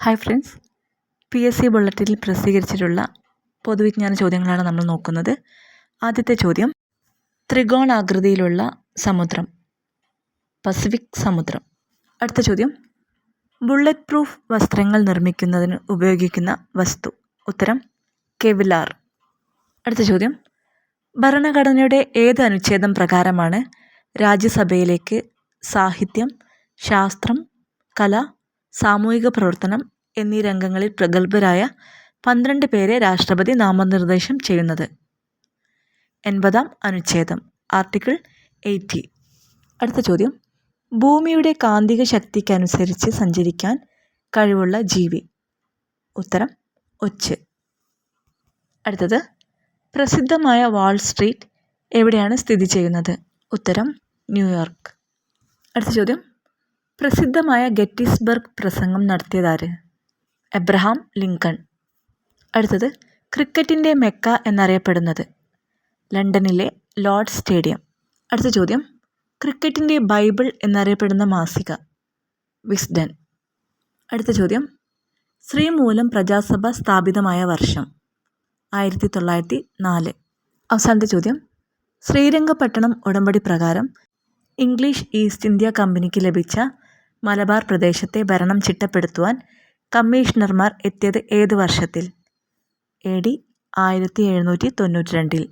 Hi friends. P S C ബുള്ളറ്റിൽ പ്രസിദ്ധീകരിച്ചിട്ടുള്ള പൊതുവിജ്ഞാന ചോദ്യങ്ങളാണ് നമ്മൾ നോക്കുന്നത്. ആദ്യത്തെ ചോദ്യം ത്രികോണാകൃതിയിലുള്ള സമുദ്രം പസഫിക് സമുദ്രം. അടുത്ത ചോദ്യം ബുള്ളറ്റ് പ്രൂഫ് വസ്ത്രങ്ങൾ നിർമ്മിക്കുന്നതിന് ഉപയോഗിക്കുന്ന വസ്തു. ഉത്തരം കെവിലാർ. അടുത്ത ചോദ്യം ഭരണഘടനയുടെ ഏത് അനുച്ഛേദം പ്രകാരമാണ് രാജ്യസഭയിലേക്ക് സാഹിത്യം ശാസ്ത്രം കല സാമൂഹിക പ്രവർത്തനം എന്നീ രംഗങ്ങളിൽ പ്രഗത്ഭരായ പന്ത്രണ്ട് പേരെ രാഷ്ട്രപതി നാമനിർദ്ദേശം ചെയ്യുന്നത്. എൺപതാം അനുച്ഛേദം ആർട്ടിക്കിൾ എയ്റ്റി. അടുത്ത ചോദ്യം. ഭൂമിയുടെ കാന്തിക ശക്തിക്കനുസരിച്ച് സഞ്ചരിക്കാൻ കഴിവുള്ള ജീവി. ഉത്തരം ഒച്ച്. അടുത്തത്. പ്രസിദ്ധമായ വാൾ സ്ട്രീറ്റ് എവിടെയാണ് സ്ഥിതി ചെയ്യുന്നത്? ഉത്തരം ന്യൂയോർക്ക്. അടുത്ത ചോദ്യം. പ്രസിദ്ധമായ ഗെറ്റിസ്ബർഗ് പ്രസംഗം നടത്തിയതാര്? Abraham Lincoln. അടുത്തത് ക്രിക്കറ്റിന്റെ മെക്ക എന്നറിയപ്പെടുന്നത് ലണ്ടനിലെ ലോർഡ് സ്റ്റേഡിയം. അടുത്ത ചോദ്യം ക്രിക്കറ്റിന്റെ ബൈബിൾ എന്നറിയപ്പെടുന്ന മാസിക വിസ്ഡൻ. അടുത്ത ചോദ്യം ശ്രീമൂലം പ്രജാസഭ സ്ഥാപിതമായ വർഷം ആയിരത്തി തൊള്ളായിരത്തി നാല് അവസാനത്തെ ചോദ്യം ശ്രീരംഗപട്ടണം ഉടമ്പടി പ്രകാരം ഇംഗ്ലീഷ് ഈസ്റ്റ് ഇന്ത്യ കമ്പനിക്ക് ലഭിച്ച മലബാർ പ്രദേശത്തെ ഭരണം ചിട്ടപ്പെടുത്തുവാൻ കമ്മീഷണർമാർ എത്തിയത് ഏത് വർഷത്തിൽ? എ ഡി ആയിരത്തി എഴുന്നൂറ്റി തൊണ്ണൂറ്റി രണ്ടിൽ.